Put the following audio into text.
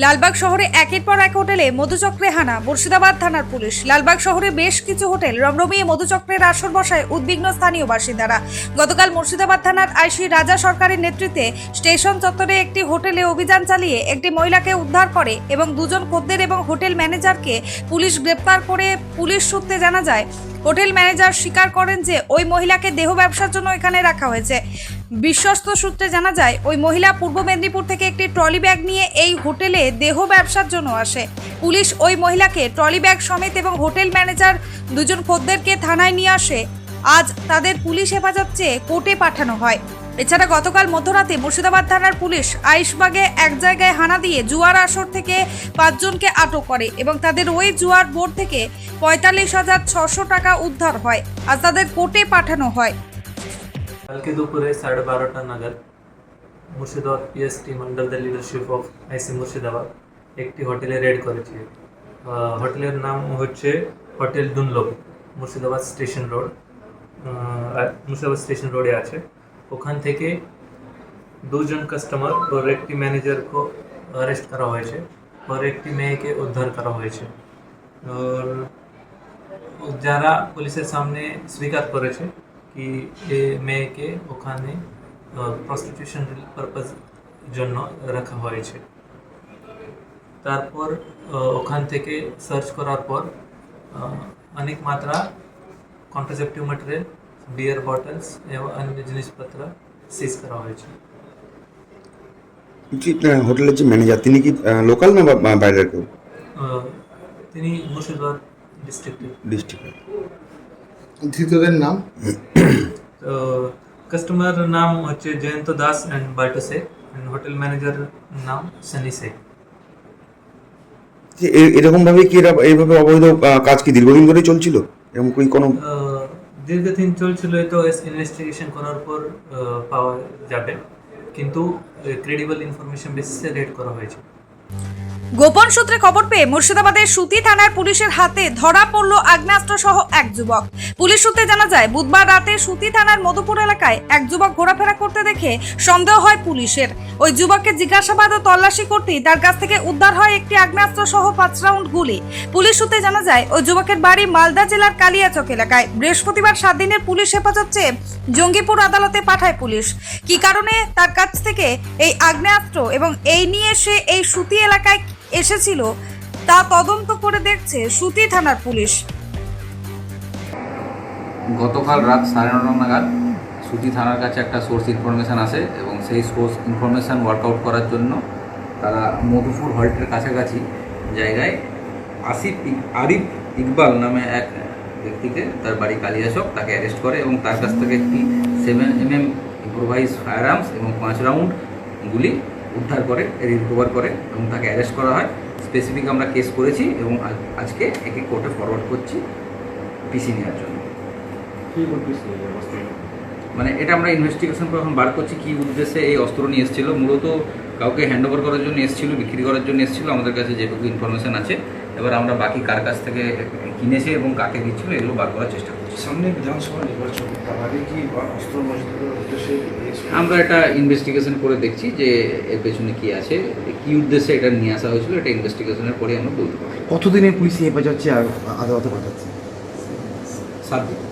লালবাগ শহরে একের পর এক হোটেলে মধুচক্রে হানা, মুর্শিদাবাদ থানার পুলিশ। লালবাগ শহরে বেশ কিছু হোটেল রমরমিয়ে মধুচক্রের আসর বসায় উদ্বিগ্ন স্থানীয় বাসিন্দারা। গতকাল মুর্শিদাবাদ থানার আইসি রাজা সরকারের নেতৃত্বে স্টেশন চত্বরে একটি হোটেলে অভিযান চালিয়ে একটি মহিলাকে উদ্ধার করে এবং দুজন খদ্দের এবং হোটেল ম্যানেজারকে পুলিশ গ্রেপ্তার করে পুলিশ সূত্রে জানা যায়, হোটেল ম্যানেজার স্বীকার করেন যে ওই মহিলাকে দেহ ব্যবসার জন্য এখানে রাখা হয়েছে। বিশ্বস্ত সূত্রে জানা যায়, ওই মহিলা পূর্ব মেদিনীপুর থেকে একটি ট্রলি ব্যাগ নিয়ে এই হোটেলে দেহ ব্যবসার জন্য আসে। পুলিশ ওই মহিলাকে ট্রলি ব্যাগ সমেত এবং হোটেল ম্যানেজার দুজন খদ্দেরকে থানায় নিয়ে আসে। আজ তাদের পুলিশ হেফাজত চেয়ে কোর্টে পাঠানো হয়। এছাড়া গতকাল মধ্যরাতে মুর্শিদাবাদ থানার পুলিশ আইসবাগে এক জায়গায় হানা দিয়ে জুয়ার আসর থেকে পাঁচজনকে আটক করে এবং তাদের ওই জুয়ার বোর্ড থেকে পঁয়তাল্লিশ হাজার ছশো টাকা উদ্ধার হয়। আর তাদের কোর্টে পাঠানো হয়। কালকে দুপুরে সাড়ে বারোটা নাগাদ Murshidabad PST Mondal the leadership of IC Murshidabad একটি হোটেলে রেড করেছে। হোটেলের নাম হচ্ছে hotel ডুনলোক Murshidabad station road. Murshidabad station রোডে আছে। ওখান থেকে দুজন কাস্টমার ওর একটি ম্যানেজারকে অ্যারেস্ট করা হয়েছে ওর একটি মেয়েকে উদ্ধার করা হয়েছে। যারা পুলিশের সামনে স্বীকার করেছে কি এ মেয়েকে ওখানে প্রস্টিটিউশন পারপাস জন্য রাখা হয়েছে। তারপর ওখান থেকে সার্চ করার পর অনেক মাত্রা কন্ট্রাসেপটিভ ম্যাটেরিয়াল বিয়ার বটলস এবং অন্য জিনিসপত্র সিজ করা হয়েছে। হোটেলের যে ম্যানেজার তিনি কি লোকাল না বাইরের কেউ? আহ, তিনি মুর্শিদাবাদ ডিস্ট্রিক্টের ডিস্ট্রিক্ট ধৃতদের নাম? তো কাস্টমার নাম হচ্ছে জয়ন্ত দাস অ্যান্ড বাল্টো শেখ অ্যান্ড হোটেল ম্যানেজার নাম সানি শেখ যে এ- এরকমভাবে কি এরা এইভাবে অবৈধ কাজ কি দীর্ঘদিন ধরেই চলছিল? এরকম কি কোনো দীর্ঘদিন চলছিল তো ইনভেস্টিগেশন করার পর আহ, পাওয়া যাবে। কিন্তু ক্রেডিবল ইনফরমেশন বেসিসে রেড করা হয়েছে। গোপন সূত্রে খবর পেয়ে মুর্শিদাবাদের সুতি থানার পুলিশের হাতে ধরা পড়ল আগ্নেয়াস্ত্র সহ এক যুবক। পুলিশ সূত্রে জানা যায়, বুধবার রাতে সুতি থানার মধুপুর এলাকায় এক যুবক ঘোরাফেরা করতে দেখে সন্দেহ হয় পুলিশের। ওই যুবককে জিজ্ঞাসাবাদ ও তল্লাশি করতেই তার কাছ থেকে উদ্ধার হয় একটি আগ্নেয়াস্ত্র সহ পাঁচ রাউন্ড গুলি। পুলিশ সূত্রে জানা যায়, ওই যুবকের বাড়ি মালদা জেলার কালিয়াচক এলাকায়। বৃহস্পতিবার সাত দিনের পুলিশ হেফাজত চেয়ে জঙ্গিপুর আদালতে পাঠায় পুলিশ। কি কারণে তার কাছ থেকে এই আগ্নেয়াস্ত্র এবং এই নিয়ে সে এই সুতি এলাকায় এসেছিল, তা তদন্ত করে দেখছে সুতি থানার পুলিশ। গতকাল রাত সাড়ে নটা নাগাদ সুতি থানার কাছে একটা সোর্স ইনফরমেশান আসে এবং সেই সোর্স ইনফরমেশান ওয়ার্কআউট করার জন্য তারা মধুপুর হল্টের কাছাকাছি জায়গায় আসিফ ইক- আরিফ ইকবাল নামে এক ব্যক্তিকে তার বাড়ি কালিয়াচক তাকে অ্যারেস্ট করে এবং তার কাছ থেকে একটি seven M M improvise firearms এবং পাঁচ রাউন্ড গুলি উদ্ধার করে রিকভার করে এবং তাকে অ্যারেস্ট করা হয়। স্পেসিফিক আমরা কেস করেছি এবং আজ- আজকে একে কোর্টে ফরওয়ার্ড করছি। পিসি নেওয়ার জন্য। মানে এটা আমরা ইনভেস্টিগেশন করে এখন বার করছি কি উদ্দেশ্যে এই অস্ত্র নিয়ে এসেছিল। মূলত কাউকে হ্যান্ড ওভার করার জন্য এসেছিল বিক্রি করার জন্য এসেছিল আমাদের কাছে যেটুকু ইনফরমেশন আছে। এবার আমরা বাকি কার কাছ থেকে কিনেছে এবং কাকে দিচ্ছিল এগুলো বার করার চেষ্টা করছি। সামনে বিধানসভা নির্বাচন কি অস্ত্র উদ্দেশ্যে আমরা এটা ইনভেস্টিগেশন করে দেখছি যে এর পেছনে কি আছে কি উদ্দেশ্যে এটা নিয়ে আসা হয়েছিল এটা ইনভেস্টিগেশনের পরে আমরা বলতে পারব। কতদিনের পুলিশ হেফাজত আদালতে পাঠাচ্ছে? সাত দিন।